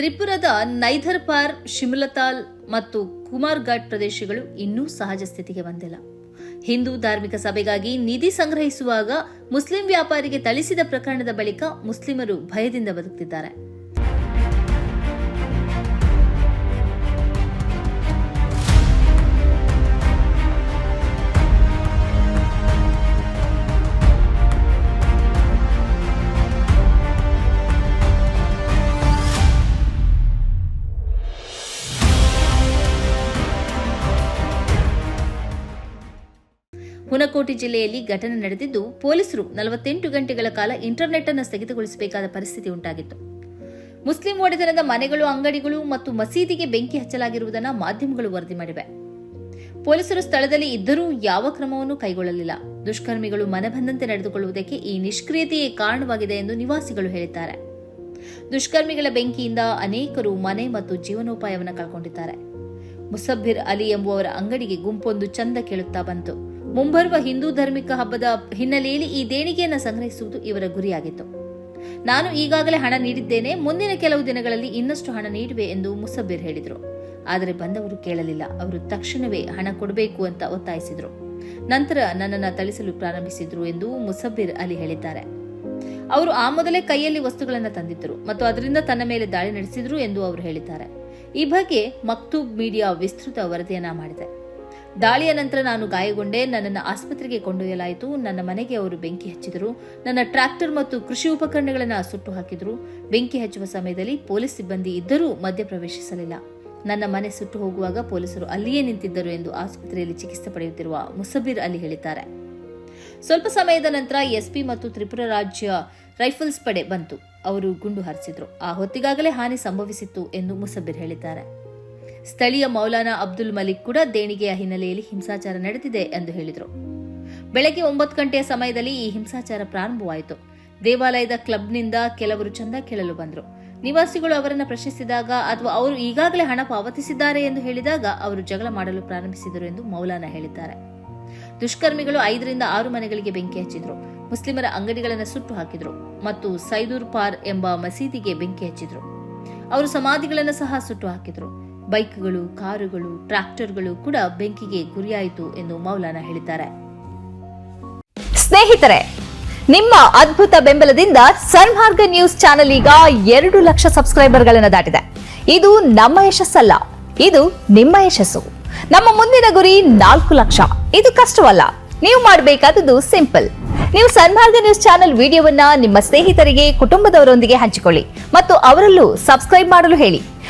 ತ್ರಿಪುರದ ನೈಧರ್ಪಾರ್ ಶಿಮ್ಲತಾಲ್ ಮತ್ತು ಕುಮಾರ್ಘಾಟ್ ಪ್ರದೇಶಗಳು ಇನ್ನೂ ಸಹಜ ಸ್ಥಿತಿಗೆ ಬಂದಿಲ್ಲ. ಹಿಂದೂ ಧಾರ್ಮಿಕ ಸಭೆಗಾಗಿ ನಿಧಿ ಸಂಗ್ರಹಿಸುವಾಗ ಮುಸ್ಲಿಂ ವ್ಯಾಪಾರಿಗೆ ಥಳಿಸಿದ ಪ್ರಕರಣದ ಬಳಿಕ ಮುಸ್ಲಿಮರು ಭಯದಿಂದ ಬದುಕುತ್ತಿದ್ದಾರೆ ಹುನಕೋಟಿ ಜಿಲ್ಲೆಯಲ್ಲಿ ಘಟನೆ ನಡೆದಿದ್ದು ಪೊಲೀಸರು ನಲವತ್ತೆಂಟು ಗಂಟೆಗಳ ಕಾಲ ಇಂಟರ್ನೆಟ್ ಅನ್ನು ಸ್ಥಗಿತಗೊಳಿಸಬೇಕಾದ ಪರಿಸ್ಥಿತಿ ಉಂಟಾಗಿತ್ತು. ಮುಸ್ಲಿಂ ಒಡೆತನದ ಮನೆಗಳು, ಅಂಗಡಿಗಳು ಮತ್ತು ಮಸೀದಿಗೆ ಬೆಂಕಿ ಹಚ್ಚಲಾಗಿರುವುದನ್ನು ಮಾಧ್ಯಮಗಳು ವರದಿ ಮಾಡಿವೆ. ಪೊಲೀಸರು ಸ್ಥಳದಲ್ಲಿ ಇದ್ದರೂ ಯಾವ ಕ್ರಮವನ್ನು ಕೈಗೊಳ್ಳಲಿಲ್ಲ. ದುಷ್ಕರ್ಮಿಗಳು ಮನಬಂದಂತೆ ನಡೆದುಕೊಳ್ಳುವುದಕ್ಕೆ ಈ ನಿಷ್ಕ್ರಿಯತೆಯೇ ಕಾರಣವಾಗಿದೆ ಎಂದು ನಿವಾಸಿಗಳು ಹೇಳಿದ್ದಾರೆ. ದುಷ್ಕರ್ಮಿಗಳ ಬೆಂಕಿಯಿಂದ ಅನೇಕರು ಮನೆ ಮತ್ತು ಜೀವನೋಪಾಯವನ್ನು ಕಳ್ಕೊಂಡಿದ್ದಾರೆ. ಮುಸಬ್ಬಿರ್ ಅಲಿ ಎಂಬುವರ ಅಂಗಡಿಗೆ ಗುಂಪೊಂದು ಚಂದ ಕೇಳುತ್ತಾ ಬಂತು. ಮುಂಬರುವ ಹಿಂದೂ ಧಾರ್ಮಿಕ ಹಬ್ಬದ ಹಿನ್ನೆಲೆಯಲ್ಲಿ ಈ ದೇಣಿಗೆಯನ್ನು ಸಂಗ್ರಹಿಸುವುದು ಇವರ ಗುರಿಯಾಗಿತ್ತು. ನಾನು ಈಗಾಗಲೇ ಹಣ ನೀಡಿದ್ದೇನೆ, ಮುಂದಿನ ಕೆಲವು ದಿನಗಳಲ್ಲಿ ಇನ್ನಷ್ಟು ಹಣ ನೀಡುವೆ ಎಂದು ಮುಸಬ್ಬಿರ್ ಹೇಳಿದರು. ಆದರೆ ಬಂದವರು ಕೇಳಲಿಲ್ಲ, ಅವರು ತಕ್ಷಣವೇ ಹಣ ಕೊಡಬೇಕು ಅಂತ ಒತ್ತಾಯಿಸಿದರು. ನಂತರ ನನ್ನನ್ನು ಥಳಿಸಲು ಪ್ರಾರಂಭಿಸಿದರು ಎಂದು ಮುಸಬ್ಬಿರ್ ಅಲಿ ಹೇಳಿದ್ದಾರೆ. ಅವರು ಆ ಮೊದಲೇ ಕೈಯಲ್ಲಿ ವಸ್ತುಗಳನ್ನು ತಂದಿದ್ದರು ಮತ್ತು ಅದರಿಂದ ತನ್ನ ಮೇಲೆ ದಾಳಿ ನಡೆಸಿದರು ಎಂದು ಅವರು ಹೇಳಿದ್ದಾರೆ. ಈ ಬಗ್ಗೆ ಮಕ್ತೂಬ್ ಮೀಡಿಯಾ ವಿಸ್ತೃತ ವರದಿಯನ್ನ ಮಾಡಿದೆ. ದಾಳಿಯ ನಂತರ ನಾನು ಗಾಯಗೊಂಡೆ. ನನ್ನನ್ನು ಆಸ್ಪತ್ರೆಗೆ ಕೊಂಡೊಯ್ಯಲಾಯಿತು. ನನ್ನ ಮನೆಗೆ ಅವರು ಬೆಂಕಿ ಹಚ್ಚಿದರು. ನನ್ನ ಟ್ರ್ಯಾಕ್ಟರ್ ಮತ್ತು ಕೃಷಿ ಉಪಕರಣಗಳನ್ನು ಸುಟ್ಟು ಹಾಕಿದರು. ಬೆಂಕಿ ಹಚ್ಚುವ ಸಮಯದಲ್ಲಿ ಪೊಲೀಸ್ ಸಿಬ್ಬಂದಿ ಇದ್ದರೂ ಮಧ್ಯಪ್ರವೇಶಿಸಲಿಲ್ಲ ನನ್ನ ಮನೆ ಸುಟ್ಟು ಹೋಗುವಾಗ ಪೊಲೀಸರು ಅಲ್ಲಿಯೇ ನಿಂತಿದ್ದರು ಎಂದು ಆಸ್ಪತ್ರೆಯಲ್ಲಿ ಚಿಕಿತ್ಸೆ ಪಡೆಯುತ್ತಿರುವ ಮುಸಬೀರ್ ಅಲಿ ಹೇಳಿದ್ದಾರೆ. ಸ್ವಲ್ಪ ಸಮಯದ ನಂತರ ಎಸ್ಪಿ ಮತ್ತು ತ್ರಿಪುರ ರಾಜ್ಯ ರೈಫಲ್ಸ್ ಪಡೆ ಬಂತು. ಅವರು ಗುಂಡು ಹಾರಿಸಿದ್ರು. ಆ ಹೊತ್ತಿಗಾಗಲೇ ಹಾನಿ ಸಂಭವಿಸಿತ್ತು ಎಂದು ಮುಸಬೀರ್ ಹೇಳಿದ್ದಾರೆ. ಸ್ಥಳೀಯ ಮೌಲಾನಾ ಅಬ್ದುಲ್ ಮಲಿಕ್ ಕೂಡ ದೇಣಿಗೆಯ ಹಿನ್ನೆಲೆಯಲ್ಲಿ ಹಿಂಸಾಚಾರ ನಡೆದಿದೆ ಎಂದು ಹೇಳಿದರು. ಬೆಳಗ್ಗೆ ಒಂಬತ್ತು ಗಂಟೆಯ ಸಮಯದಲ್ಲಿ ಈ ಹಿಂಸಾಚಾರ ಪ್ರಾರಂಭವಾಯಿತು. ದೇವಾಲಯದ ಕ್ಲಬ್ನಿಂದ ಕೆಲವರು ಚಂದ ಕೇಳಲು ಬಂದರು. ನಿವಾಸಿಗಳು ಅವರನ್ನು ಪ್ರಶ್ನಿಸಿದಾಗ ಅಥವಾ ಅವರು ಈಗಾಗಲೇ ಹಣ ಪಾವತಿಸಿದ್ದಾರೆ ಎಂದು ಹೇಳಿದಾಗ ಅವರು ಜಗಳ ಮಾಡಲು ಪ್ರಾರಂಭಿಸಿದರು ಎಂದು ಮೌಲಾನಾ ಹೇಳಿದ್ದಾರೆ. ದುಷ್ಕರ್ಮಿಗಳು ಐದರಿಂದ ಆರು ಮನೆಗಳಿಗೆ ಬೆಂಕಿ ಹಚ್ಚಿದ್ರು. ಮುಸ್ಲಿಮರ ಅಂಗಡಿಗಳನ್ನು ಸುಟ್ಟು ಹಾಕಿದ್ರು ಮತ್ತು ಸೈದೂರ್ ಪಾರ್ ಎಂಬ ಮಸೀದಿಗೆ ಬೆಂಕಿ ಹಚ್ಚಿದ್ರು. ಅವರು ಸಮಾಧಿಗಳನ್ನು ಸಹ ಸುಟ್ಟು ಹಾಕಿದ್ರು. ಬೈಕ್ಗಳು, ಕಾರುಗಳು, ಟ್ರ್ಯಾಕ್ಟರ್ಗಳು ಕೂಡ ಬೆಂಕಿಗೆ ಗುರಿಯಾಯಿತು ಎಂದು ಮೌಲಾನಾ ಹೇಳಿದ್ದಾರೆ. ಸ್ನೇಹಿತರೆ, ನಿಮ್ಮ ಅದ್ಭುತ ಬೆಂಬಲದಿಂದ ಸನ್ಮಾರ್ಗ ನ್ಯೂಸ್ ಚಾನೆಲ್ ಈಗ ಎರಡು ಲಕ್ಷ ಸಬ್ಸ್ಕ್ರೈಬರ್ಗಳನ್ನು ದಾಟಿದೆ. ಇದು ನಮ್ಮ ಯಶಸ್ಸಲ್ಲ, ಇದು ನಿಮ್ಮ ಯಶಸ್ಸು. ನಮ್ಮ ಮುಂದಿನ ಗುರಿ ನಾಲ್ಕು ಲಕ್ಷ. ಇದು ಕಷ್ಟವಲ್ಲ, ನೀವು ಮಾಡಬೇಕಾದದ್ದು ಸಿಂಪಲ್. ನೀವು ಸನ್ಮಾರ್ಗ ನ್ಯೂಸ್ ಚಾನೆಲ್ ವಿಡಿಯೋವನ್ನ ನಿಮ್ಮ ಸ್ನೇಹಿತರಿಗೆ, ಕುಟುಂಬದವರೊಂದಿಗೆ ಹಂಚಿಕೊಳ್ಳಿ ಮತ್ತು ಅವರಲ್ಲೂ ಸಬ್ಸ್ಕ್ರೈಬ್ ಮಾಡಲು ಹೇಳಿ.